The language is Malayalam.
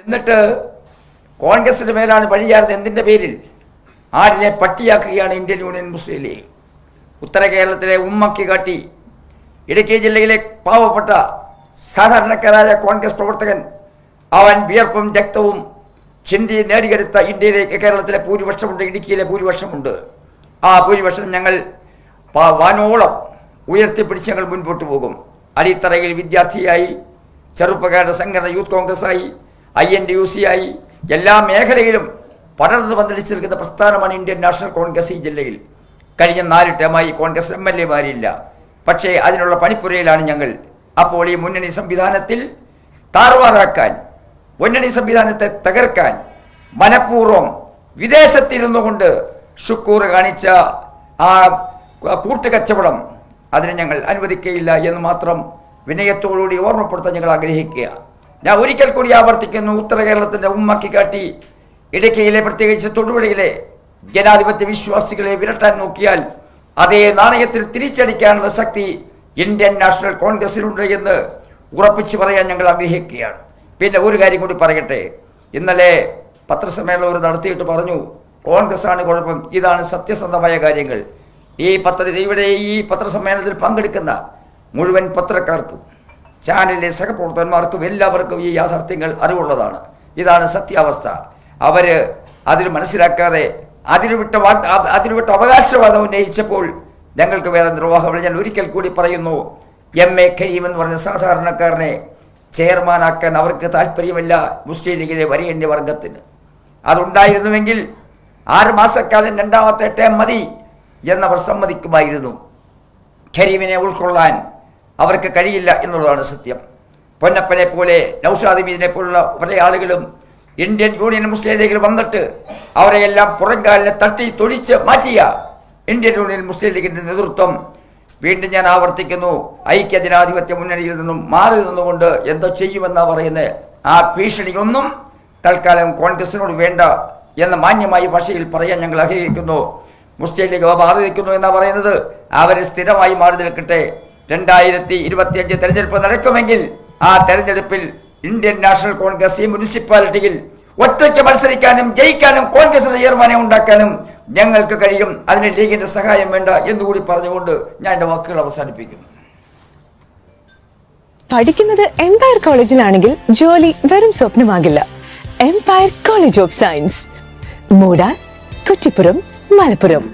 എന്നിട്ട് കോൺഗ്രസിന്റെ മേലാണ് പഴിയാറുന്നത് എന്തിന്റെ പേരിൽ? ആടിനെ പട്ടിയാക്കുകയാണ് ഇന്ത്യൻ യൂണിയൻ മുസ്ലിം ലീഗ്. ഉത്തര കേരളത്തിലെ ഉമ്മക്കി കാട്ടി ഇടുക്കി ജില്ലയിലെ പാവപ്പെട്ട സാധാരണക്കാരായ കോൺഗ്രസ് പ്രവർത്തകൻ അവൻ വിയർപ്പും രക്തവും ചിന്തി നേടിയെടുത്ത ഇന്ത്യയിലെ കേരളത്തിലെ ഭൂരിപക്ഷമുണ്ട് ഇടുക്കിയിലെ ഭൂരിപക്ഷമുണ്ട്. ആ ഭൂരിപക്ഷം ഞങ്ങൾ വാനോളം ഉയർത്തിപ്പിടിച്ച് ഞങ്ങൾ മുൻപോട്ട് പോകും. അടിത്തറയിൽ വിദ്യാർത്ഥിയായി ചെറുപ്പക്കാരുടെ സംഘടന youth കോൺഗ്രസ്സായി I N D U C ആയി എല്ലാ മേഖലയിലും പടർന്നു പന്തലിച്ചിരിക്കുന്ന പ്രസ്ഥാനമാണ് ഇന്ത്യൻ നാഷണൽ കോൺഗ്രസ് ഈ ജില്ലയിൽ. കഴിഞ്ഞ നാല് ടേമായി കോൺഗ്രസ് എം എൽ എമാരില്ല. പക്ഷേ അതിനുള്ള പണിപ്പുരയിലാണ് ഞങ്ങൾ. അപ്പോൾ ഈ മുന്നണി സംവിധാനത്തിൽ താറുമാറാക്കാൻ മുന്നണി സംവിധാനത്തെ തകർക്കാൻ മനഃപൂർവം വിദേശത്തിരുന്നു കൊണ്ട് ഷുക്കൂർ കാണിച്ച ആ കൂട്ടുകച്ചവടം അതിനെ ഞങ്ങൾ അനുവദിക്കുകയില്ല എന്ന് മാത്രം വിനയത്തോടുകൂടി ഓർമ്മപ്പെടുത്താൻ ഞങ്ങൾ ആഗ്രഹിക്കുക. ഞാൻ ഒരിക്കൽ കൂടി ആവർത്തിക്കുന്നു ഉത്തര കേരളത്തിന്റെ ഉമ്മക്കി കാട്ടി. ഇടുക്കിയിലെ പ്രത്യേകിച്ച് തൊടുപുഴയിലെ ജനാധിപത്യ വിശ്വാസികളെ വിരട്ടാൻ നോക്കിയാൽ അതേ നാണയത്തിൽ തിരിച്ചടിക്കാനുള്ള ശക്തി ഇന്ത്യൻ നാഷണൽ കോൺഗ്രസിനുണ്ട് എന്ന് ഉറപ്പിച്ചു പറയാൻ ഞങ്ങൾ ആഗ്രഹിക്കുകയാണ്. പിന്നെ ഒരു കാര്യം കൂടി പറയട്ടെ. ഇന്നലെ പത്രസമ്മേളനം ഒരു നടത്തിയിട്ട് പറഞ്ഞു കോൺഗ്രസ് ആണ് കുഴപ്പം. ഇതാണ് സത്യസന്ധമായ കാര്യങ്ങൾ. ഈ പത്ര ഇവിടെ ഈ പത്രസമ്മേളനത്തിൽ പങ്കെടുക്കുന്ന മുഴുവൻ പത്രക്കാർക്കും ചാനലിലെ സഹപ്രവർത്തകന്മാർക്കും എല്ലാവർക്കും ഈ യാഥാർത്ഥ്യങ്ങൾ അറിവുള്ളതാണ്. ഇതാണ് സത്യാവസ്ഥ. അവർ അതിൽ മനസ്സിലാക്കാതെ അതിൽ വിട്ട വാ- അ- അതിൽ വിട്ട അവകാശവാദം ഉന്നയിച്ചപ്പോൾ ഞങ്ങൾക്ക് വേറെ നിർവാഹങ്ങൾ ഞാൻ ഒരിക്കൽ കൂടി പറയുന്നു എം എ കരീം എന്ന് പറഞ്ഞ സാധാരണക്കാരനെ ചെയർമാനാക്കാൻ അവർക്ക് താല്പര്യമില്ല മുസ്ലിം ലീഗിലെ വരേണ്യ വർഗത്തിന്. അതുണ്ടായിരുന്നുവെങ്കിൽ ആറ് മാസക്കാലം രണ്ടാമത്തെ ടേം മതി എന്നവർ സമ്മതിക്കുമായിരുന്നു. ഖരീമിനെ ഉൾക്കൊള്ളാൻ അവർക്ക് കഴിയില്ല എന്നുള്ളതാണ് സത്യം. പൊന്നപ്പനെ പോലെ നൌഷാദ് മീദിനെ പോലുള്ള പല ആളുകളും ഇന്ത്യൻ യൂണിയൻ മുസ്ലിം ലീഗിൽ വന്നിട്ട് അവരെയെല്ലാം പുറംകാലിനെ തട്ടി തൊഴിച്ച് മാറ്റിയ ഇന്ത്യൻ യൂണിയൻ മുസ്ലിം ലീഗിന്റെ നേതൃത്വം വീണ്ടും ഞാൻ ആവർത്തിക്കുന്നു. ഐക്യ ജനാധിപത്യ മുന്നണിയിൽ നിന്നും മാറി നിന്നുകൊണ്ട് എന്തോ ചെയ്യുമെന്നാ പറയുന്നത് ആ ഭീഷണിയൊന്നും തൽക്കാലം കോൺഗ്രസിനോട് വേണ്ട എന്ന മാന്യമായ ഭാഷയിൽ പറയാൻ ഞങ്ങൾ ആഗ്രഹിക്കുന്നു. മുസ്ലിം ലീഗ് മാറി നിൽക്കുന്നു എന്നാ പറയുന്നത്. അവരെ സ്ഥിരമായി മാറി നിൽക്കട്ടെ. രണ്ടായിരത്തി ഇരുപത്തിയഞ്ച് തെരഞ്ഞെടുപ്പ് നടക്കുമെങ്കിൽ ആ തെരഞ്ഞെടുപ്പിൽ ഇന്ത്യൻ നാഷണൽ കോൺഗ്രസ് ഈ മുനിസിപ്പാലിറ്റിയിൽ ഒറ്റയ്ക്ക് മത്സരിക്കാനും ജയിക്കാനും കോൺഗ്രസിന്റെ തീരുമാനം ഉണ്ടാക്കാനും ഞങ്ങൾക്ക് കഴിയും. അതിന് ലീഗിന്റെ സഹായം വേണ്ട എന്നുകൂടി പറഞ്ഞുകൊണ്ട് ഞാൻ എന്റെ വാക്കുകൾ അവസാനിപ്പിക്കുന്നു. പഠിക്കുന്നത് എംപയർ കോളേജിലാണെങ്കിൽ ജോലി വെറും സ്വപ്നമാകില്ല. Empire college of science മൂടാർ Kuttippuram Malappuram.